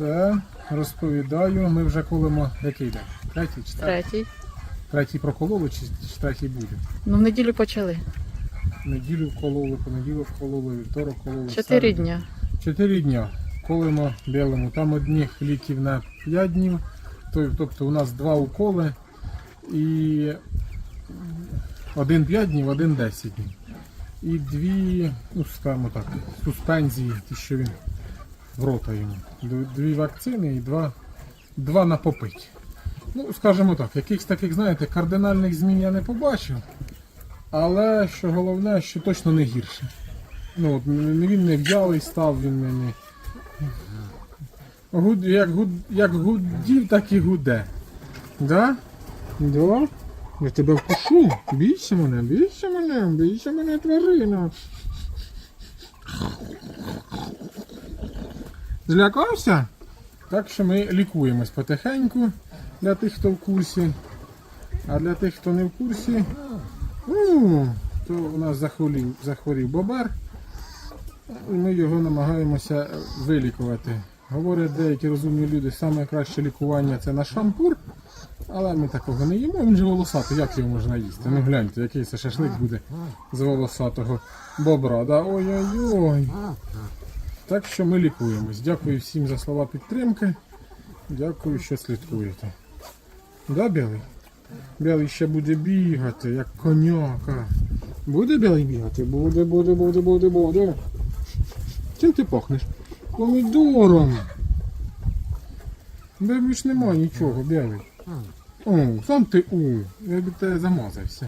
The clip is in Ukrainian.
Все, розповідаю. Ми вже колимо який день? Третій, четвертий? Третій. Третій прокололи чи, чи третій буде? Ну, в неділю почали. Неділю кололи, понеділок кололи, вівторок кололи. Чотири середу. дня. Чотири дня. Колимо білому. Там одних ліків на 5 днів. Тобто у нас два уколи і один 5 днів, один 10 днів. І дві, ну скажімо так, суспензії, ті, що він в рота йому. Дві вакцини і два, два на попить. Ну, скажімо так, якихось таких, знаєте, кардинальних змін я не побачив. Але що головне, що точно не гірше. Ну, от, він не в'ялий став, він не. Гуд, як, гуд, як гудів, так і гуде. Да? Да? Я тебе вкушу. Бійся мене, бійся мене, бійся мене, тварина. Злякався? Так що ми лікуємось потихеньку для тих, хто в курсі. А для тих, хто не в курсі, ну, то у нас захворів, захворів бобер. І ми його намагаємося вилікувати. Говорять деякі розумні люди, саме краще лікування це на шампур, але ми такого не їмо, він же волосатий, як його можна їсти? Ну гляньте, який це шашлик буде з волосатого бобра. Да? Ой-ой-ой. Так що ми лікуємось. Дякую всім за слова підтримки. Дякую, що слідкуєте. Да, Білий? Білий ще буде бігати, як коняка. Буде білий бігати? Буде, буде, буде, буде, буде. Чим ти пахнеш? Помідором. Де більш нема нічого, білий. О, сам ти у. Я б тебе замазався.